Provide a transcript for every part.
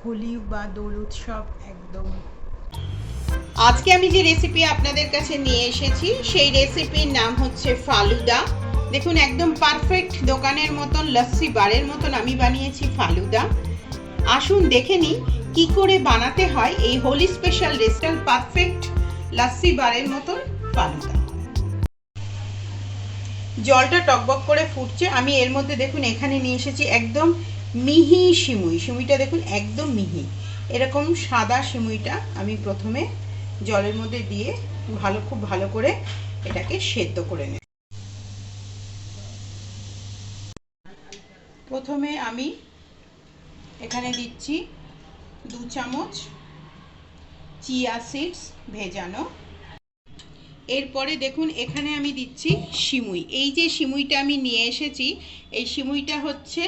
হোলি বা দোল উৎসব একদম। আজকে আমি যে রেসিপি আপনাদের কাছে নিয়ে এসেছি, সেই রেসিপির নাম হচ্ছে ফালুদা। দেখুন, একদম পারফেক্ট দোকানের মতন লস্যি বারের মতন আমি বানিয়েছি ফালুদা। আসুন, দেখে নিই কি করে বানাতে হয় এই হোলি স্পেশাল রেস্টাল পারফেক্ট লস্যি বারের মতন ফালুদা। জলটা টকবক করে ফুটছে। আমি এর মধ্যে, দেখুন, এখানে নিয়ে এসেছি একদম মিহি সিমুই সিমুইটা দেখুন একদম মিহি। এরকম সাদা সিমুইটা আমি প্রথমে জলের মধ্যে দিয়ে ভালো, খুব ভালো করে এটাকে সেদ্ধ করে নেব। প্রথমে আমি এখানে দিচ্ছি দু চামচ চিয়া সিডস ভেজানো। এরপরে দেখুন এখানে আমি দিচ্ছি সিমুই এই যে সিমুইটা আমি নিয়ে এসেছি, এই সিমুইটা হচ্ছে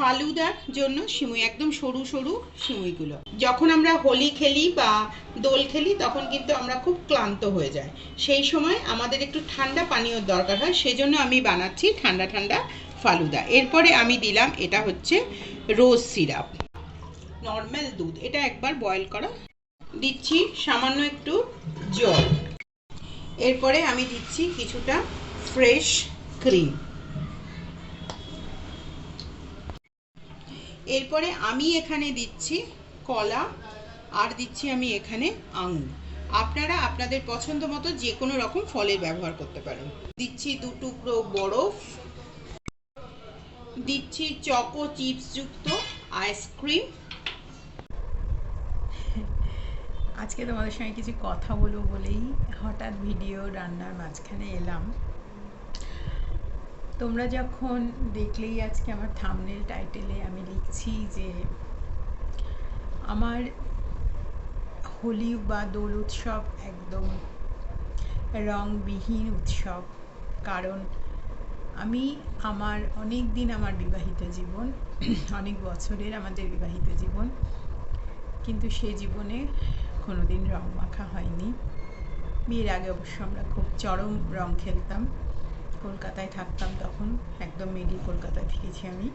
ফালুদার জন্য সিমুই, একদম সরু সরু সিমুইগুলো। যখন আমরা হোলি খেলি বা দোল খেলি, তখন কিন্তু আমরা খুব ক্লান্ত হয়ে যাই। সেই সময় আমাদের একটু ঠান্ডা পানীয়র দরকার হয়, সেজন্য আমি বানাচ্ছি ঠান্ডা ঠান্ডা ফালুদা। এরপরে আমি দিলাম, এটা হচ্ছে রোজ সিরাপ। নর্মাল দুধ, এটা একবার বয়েল করা। দিচ্ছি সামান্য একটু জল। এরপরে আমি দিচ্ছি কিছুটা ফ্রেশ ক্রিম। এরপরে আমি এখানে দিচ্ছি কলা, আর দিচ্ছি আমি এখানে আঙুর। আপনারা আপনাদের পছন্দ মতো যে কোনো রকম ফলের ব্যবহার করতে পারেন। দিচ্ছি দু টুকরো বরফ, দিচ্ছি চকো চিপস যুক্ত আইসক্রিম। আজকে তোমাদের সঙ্গে কিছু কথা বলব বলেই হঠাৎ ভিডিও রান্নার মাঝখানে এলাম। তোমরা যখন দেখলেই আজকে আমার থামনেল টাইটেলে আমি লিখছি যে আমার হোলি বা দোল উৎসব একদম রংবিহীন উৎসব। কারণ আমি আমার অনেক দিন আমার বিবাহিত জীবন, অনেক বছরের আমাদের বিবাহিত জীবন, কিন্তু সে জীবনে কোনোদিন রং মাখা হয়নি। বিয়ের আগে অবশ্য আমরা খুব চরম রং খেলতাম। কলকাতায় থাকতাম তখন, একদম মিডল কলকাতায় থেকেছি আমি।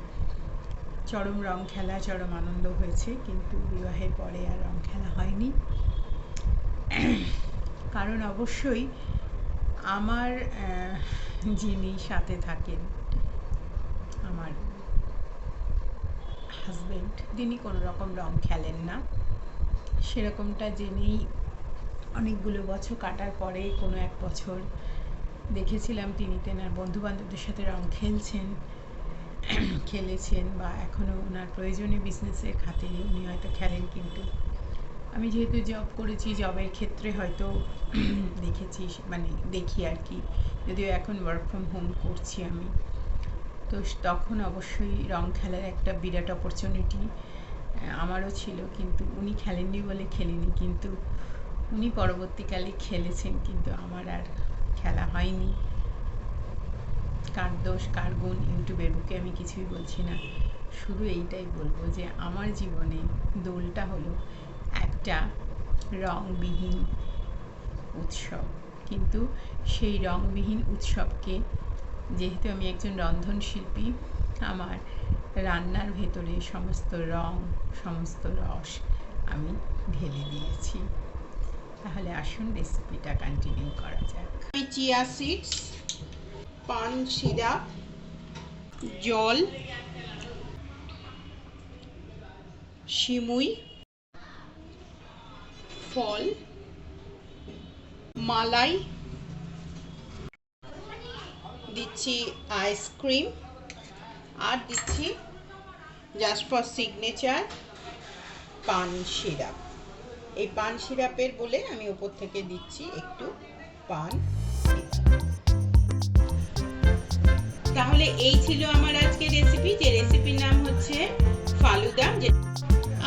চরম রং খেলা, চরম আনন্দ হয়েছে, কিন্তু বিবাহের পরে আর রং খেলা হয়নি। কারণ অবশ্যই আমার যিনি সাথে থাকেন, আমার হাজবেন্ড তিনি কোনো রকম রং খেলেন না। সেরকমটা জেনেই অনেকগুলো বছর কাটার পরে কোনো এক বছর দেখেছিলাম তিনি তেনার বন্ধু বান্ধবদের সাথে রং খেলছেন, খেলেছেন বা এখনও ওনার প্রয়োজনে বিজনেসের খাতিরে উনি হয়তো খেলেন কিন্তু। আমি যেহেতু জব করেছি জবের ক্ষেত্রে হয়তো দেখেছি মানে দেখি আর কি। যদিও এখন ওয়ার্ক ফ্রম হোম করছি আমি। তো তখন অবশ্যই রং খেলার একটা বিরাট অপরচুনিটি আমারও ছিল কিন্তু উনি খেলেননি বলে খেলিনি কিন্তু উনি পরবর্তীকালে খেলেছেন কিন্তু আমার আর খেলা হয়নি। কার দোষ, কার গুণ? ইউটিউবের বুকে আমি কিছুই বলছি না। শুধু এইটাই বলব যে, আমার জীবনে দোলটা হলো একটা রংবিহীন উৎসব। কিন্তু সেই রংবিহীন উৎসবকে, যেহেতু আমি একজন রন্ধনশিল্পী আমার রান্নার ভেতরে সমস্ত রং, সমস্ত রস আমি ঢেলে দিয়েছি। তাহলে আসুন রেসিপিটা কন্টিনিউ করা যাক। চিয়া সিডস পান সিরাপ জল শিমুই ফল, মালাই, দিচ্ছি আইসক্রিম আর দিচ্ছি just for signature paan syrup এই পান সিরাপের বলে আমি ওপর থেকে দিচ্ছি একটু পান। তাহলে এই ছিল আমার আজকে রেসিপি যে রেসিপির নাম হচ্ছে ফালুদা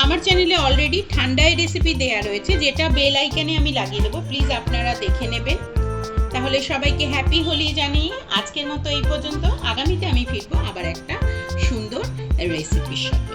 আমার চ্যানেলে অলরেডি ঠান্ডায় রেসিপি দেয়া রয়েছে, যেটা বেল আইকনে আমি লাগিয়ে দেবো প্লিজ আপনারা দেখে নেবেন। তাহলে সবাইকে হ্যাপি হোলি জানিয়ে আজকের মতো এই পর্যন্ত। আগামীতে আমি ফিরবো আবার একটা সুন্দর রেসিপির সাথে।